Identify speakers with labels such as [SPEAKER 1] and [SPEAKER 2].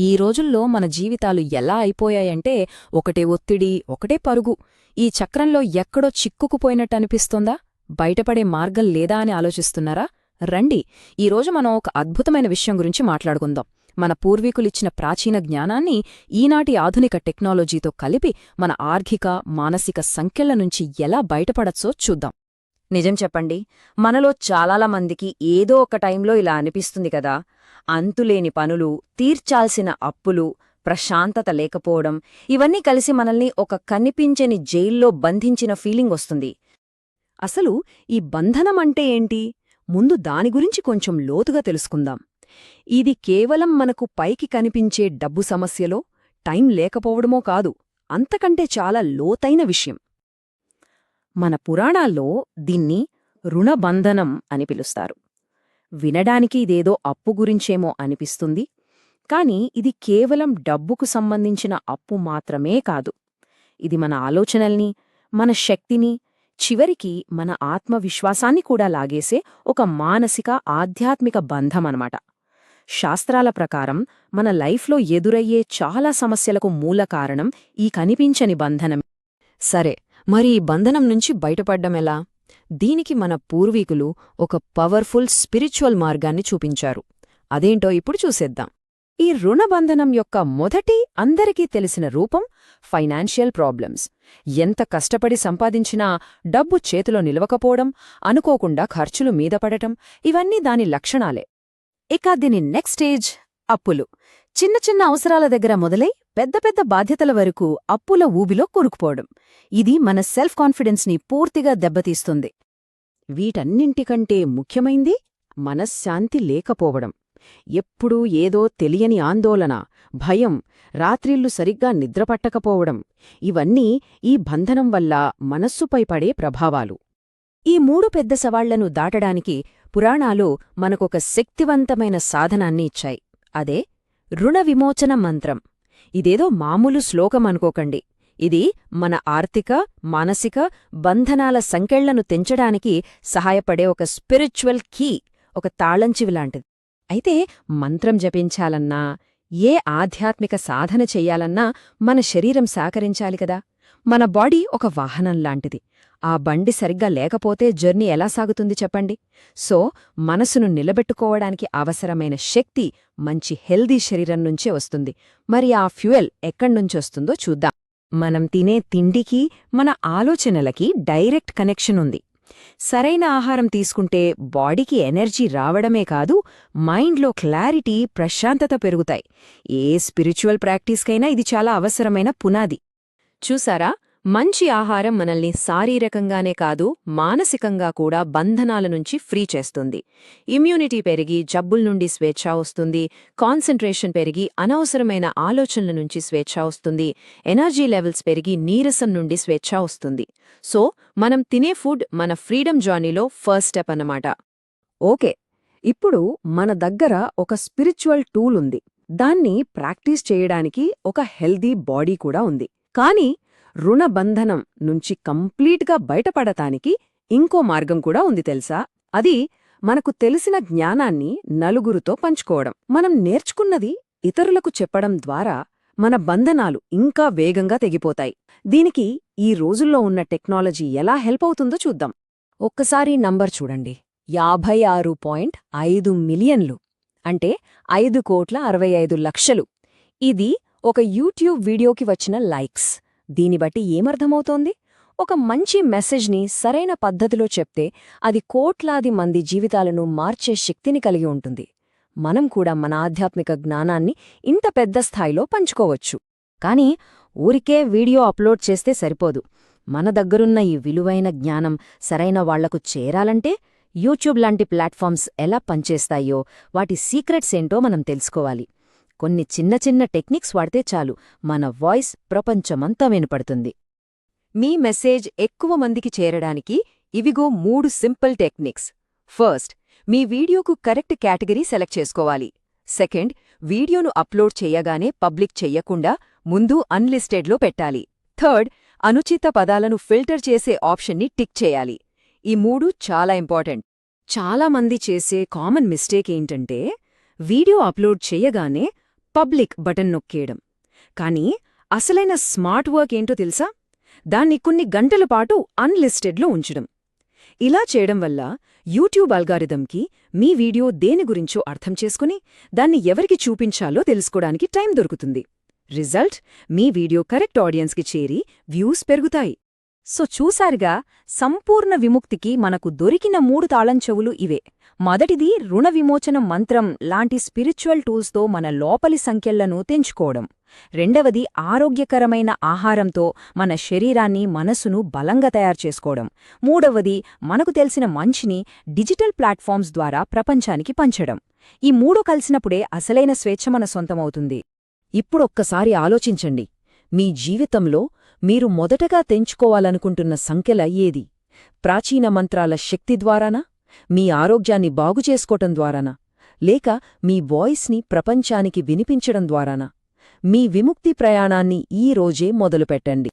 [SPEAKER 1] ఈ రోజుల్లో మన జీవితాలు ఎలా అయిపోయాయంటే ఒకటే ఒత్తిడి ఒకటే పరుగు. ఈ చక్రంలో ఎక్కడో చిక్కుకుపోయినట్టు అనిపిస్తోందా? బయటపడే మార్గం లేదా అని ఆలోచిస్తున్నారా? రండి ఈరోజు మనం ఒక అద్భుతమైన విషయం గురించి మాట్లాడుకుందాం. మన పూర్వీకులిచ్చిన ప్రాచీన జ్ఞానాన్ని ఈనాటి ఆధునిక టెక్నాలజీతో కలిపి మన ఆర్థిక మానసిక సంఖ్యల నుంచి ఎలా బయటపడచ్చో చూద్దాం.
[SPEAKER 2] నిజం చెప్పండి మనలో చాలా మందికి ఏదో ఒక టైంలో ఇలా అనిపిస్తుంది కదా. అంతులేని పనులు తీర్చాల్సిన అప్పులు ప్రశాంతత లేకపోవడం ఇవన్నీ కలిసి మనల్ని ఒక కనిపించని జైల్లో బంధించిన ఫీలింగ్ వస్తుంది.
[SPEAKER 3] అసలు ఈ బంధనం అంటే ఏంటి? ముందు దాని గురించి కొంచెం లోతుగా తెలుసుకుందాం. ఇది కేవలం మనకు పైకి కనిపించే డబ్బు సమస్యలో టైం లేకపోవడమో కాదు అంతకంటే చాలా లోతైన విషయం. మన పురాణాల్లో దీన్ని రుణబంధనం అని పిలుస్తారు. వినడానికి ఇదేదో అప్పు గురించేమో అనిపిస్తుంది కాని ఇది కేవలం డబ్బుకు సంబంధించిన అప్పు మాత్రమే కాదు. ఇది మన ఆలోచనల్ని మన శక్తిని చివరికి మన ఆత్మవిశ్వాసాన్ని కూడా లాగేసే ఒక మానసిక ఆధ్యాత్మిక బంధమనమాట. శాస్త్రాల ప్రకారం మన లైఫ్లో ఎదురయ్యే చాలా సమస్యలకు మూల కారణం ఈ కనిపించని బంధనం సరే మరి ఈ బంధనం నుంచి బయటపడ్డమెలా దీనికి మన పూర్వీకులు ఒక పవర్ఫుల్ స్పిరిచువల్ మార్గాన్ని చూపించారు. అదేంటో ఇప్పుడు చూసేద్దాం. ఈ రుణబంధనం యొక్క మొదటి అందరికీ తెలిసిన రూపం ఫైనాన్షియల్ ప్రాబ్లమ్స్. ఎంత కష్టపడి సంపాదించినా డబ్బు చేతిలో నిలవకపోవడం అనుకోకుండా ఖర్చులు మీదపడటం ఇవన్నీ దాని లక్షణాలే. ఇక దీని నెక్స్ట్ స్టేజ్ అప్పులు. చిన్న చిన్న అవసరాల దగ్గర మొదలై పెద్ద పెద్ద బాధ్యతల వరకు అప్పుల ఊబిలో కొరుకుపోవడం. ఇది మన సెల్ఫ్ కాన్ఫిడెన్స్ని పూర్తిగా దెబ్బతీస్తుంది. వీటన్నింటికంటే ముఖ్యమైంది మనశ్శాంతి లేకపోవడం. ఎప్పుడూ ఏదో తెలియని ఆందోళన భయం రాత్రిళ్ళు సరిగ్గా నిద్రపట్టకపోవడం ఇవన్నీ ఈ బంధనం వల్ల మనస్సుపై పడే ప్రభావాలు. ఈ మూడు పెద్ద సవాళ్ళను దాటడానికి పురాణాలు మనకొక శక్తివంతమైన సాధనాన్ని ఇచ్చాయి. అదే రుణ విమోచన మంత్రం. ఇదేదో మామూలు శ్లోకం అనుకోకండి. ఇది మన ఆర్థిక మానసిక బంధనాల సంకెళ్ళను తెంచడానికి సహాయపడే ఒక స్పిరిచువల్ కీ ఒక తాళంచివిలాంటిది అయితే మంత్రం జపించాలన్నా ఏ ఆధ్యాత్మిక సాధన చెయ్యాలన్నా మన శరీరం సహకరించాలి కదా. మన బాడీ ఒక వాహనం లాంటిది. ఆ బండి సరిగ్గా లేకపోతే జర్నీ ఎలా సాగుతుంది చెప్పండి? సో మనసును నిలబెట్టుకోవడానికి అవసరమైన శక్తి మంచి హెల్దీ శరీరం నుంచే వస్తుంది. మరి ఆ ఫ్యూయల్ ఎక్కడ్నుంచొస్తుందో చూద్దాం. మనం తినే తిండికి మన ఆలోచనలకి డైరెక్ట్ కనెక్షన్ ఉంది. సరైన ఆహారం తీసుకుంటే బాడీకి ఎనర్జీ రావడమే కాదు మైండ్లో క్లారిటీ ప్రశాంతత పెరుగుతాయి. ఏ స్పిరిచువల్ ప్రాక్టీస్కైనా ఇది చాలా అవసరమైన పునాది. చూసారా? మంచి ఆహారం మనల్ని శారీరకంగానే కాదు మానసికంగా కూడా బంధనాల నుంచి ఫ్రీ చేస్తుంది. ఇమ్యూనిటీ పెరిగి జబ్బుల నుండి స్వేచ్ఛ వస్తుంది. కాన్సంట్రేషన్ పెరిగి అనవసరమైన ఆలోచనల నుంచి స్వేచ్ఛ వస్తుంది. ఎనర్జీ లెవెల్స్ పెరిగి నీరసం నుండి స్వేచ్ఛ వస్తుంది. సో మనం తినే ఫుడ్ మన ఫ్రీడమ్ జర్నీలో ఫస్ట్ స్టెప్ అన్నమాట. ఓకే. ఇప్పుడు మన దగ్గర ఒక స్పిరిచువల్ టూల్ ఉంది. దాన్ని ప్రాక్టీస్ చేయడానికి ఒక హెల్దీ బాడీ కూడా ఉంది. కానీ రుణబంధనం నుంచి కంప్లీట్గా బయటపడటానికి ఇంకో మార్గం కూడా ఉంది తెలుసా? అది మనకు తెలిసిన జ్ఞానాన్ని నలుగురుతో పంచుకోవడం. మనం నేర్చుకున్నది ఇతరులకు చెప్పడం ద్వారా మన బంధనాలు ఇంకా వేగంగా తెగిపోతాయి. దీనికి ఈ రోజుల్లో ఉన్న టెక్నాలజీ ఎలా హెల్ప్ అవుతుందో చూద్దాం. ఒక్కసారి నంబర్ చూడండి. యాభై ఆరు పాయింట్ ఐదు మిలియన్లు అంటే ఐదు కోట్ల అరవై ఐదు లక్షలు. ఇది ఒక యూట్యూబ్ వీడియోకి వచ్చిన లైక్స్. దీని బట్టి ఏమర్థమవుతోంది? ఒక మంచి మెసేజ్ని సరైన పద్ధతిలో చెప్తే అది కోట్లాది మంది జీవితాలను మార్చే శక్తిని కలిగి ఉంటుంది. మనం కూడా మన ఆధ్యాత్మిక జ్ఞానాన్ని ఇంత పెద్ద స్థాయిలో పంచుకోవచ్చు. కాని ఊరికే వీడియో అప్లోడ్ చేస్తే సరిపోదు. మన దగ్గరున్న ఈ విలువైన జ్ఞానం సరైన వాళ్ళకు చేరాలంటే యూట్యూబ్ లాంటి ప్లాట్ఫామ్స్ ఎలా పనిచేస్తాయో వాటి సీక్రెట్స్ ఏంటో మనం తెలుసుకోవాలి. కొన్ని చిన్న చిన్న టెక్నిక్స్ వాడితే చాలు. మన వాయిస్ ప్రపంచమంతా వినపడుతుంది. మీ మెసేజ్ ఎక్కువ మందికి చేరడానికి ఇవిగో మూడు సింపుల్ టెక్నిక్స్. ఫస్ట్ మీ వీడియోకు కరెక్ట్ కేటగిరీ సెలెక్ట్ చేసుకోవాలి. సెకండ్ వీడియోను అప్లోడ్ చెయ్యగానే పబ్లిక్ చెయ్యకుండా ముందు అన్లిస్టెడ్లో పెట్టాలి. థర్డ్ అనుచిత పదాలను ఫిల్టర్ చేసే ఆప్షన్ని టిక్ చేయాలి. ఈ మూడు చాలా ఇంపార్టెంట్. చాలామంది చేసే కామన్ మిస్టేక్ ఏంటంటే వీడియో అప్లోడ్ చెయ్యగానే పబ్లిక్ బటన్ నొక్కేయడం. కానీ అసలైన స్మార్ట్ వర్క్ ఏంటో తెలుసా? దాన్ని కొన్ని గంటల పాటు అన్లిస్టెడ్లో ఉంచడం. ఇలా చేయడం వల్ల యూట్యూబ్ అల్గారిథంకి మీ వీడియో దేని గురించో అర్థం చేసుకుని దాన్ని ఎవరికి చూపించాలో తెలుసుకోవడానికి టైం దొరుకుతుంది. రిజల్ట్ మీ వీడియో కరెక్ట్ ఆడియన్స్కి చేరి వ్యూస్ పెరుగుతాయి.
[SPEAKER 2] సో చూశారుగా సంపూర్ణ విముక్తికి మనకు దొరికిన మూడు తాళం చెవులు ఇవే. మొదటిది రుణ విమోచనం మంత్రం లాంటి స్పిరిచువల్ టూల్స్తో మన లోపలి సంఖ్యలను తెంచుకోవడం. రెండవది ఆరోగ్యకరమైన ఆహారంతో మన శరీరాన్ని మనసును బలంగా తయారు చేసుకోవడం. మూడవది మనకు తెలిసిన మంచిని డిజిటల్ ప్లాట్ఫామ్స్ ద్వారా ప్రపంచానికి పంచడం. ఈ మూడు కలిసినప్పుడే అసలైన స్వేచ్ఛ మన సొంతమవుతుంది.
[SPEAKER 1] ఇప్పుడొక్కసారి ఆలోచించండి. మీ జీవితంలో మీరు మొదటగా తెంచుకోవాలనుకుంటున్న సంఖ్యల ఏది? ప్రాచీన మంత్రాల శక్తి ద్వారానా? మీ ఆరోగ్యాన్ని బాగుచేసుకోవటం ద్వారానా? లేక మీ వాయిస్ని ప్రపంచానికి వినిపించడం ద్వారానా? మీ విముక్తి ప్రయాణాన్ని ఈ రోజే మొదలుపెట్టండి.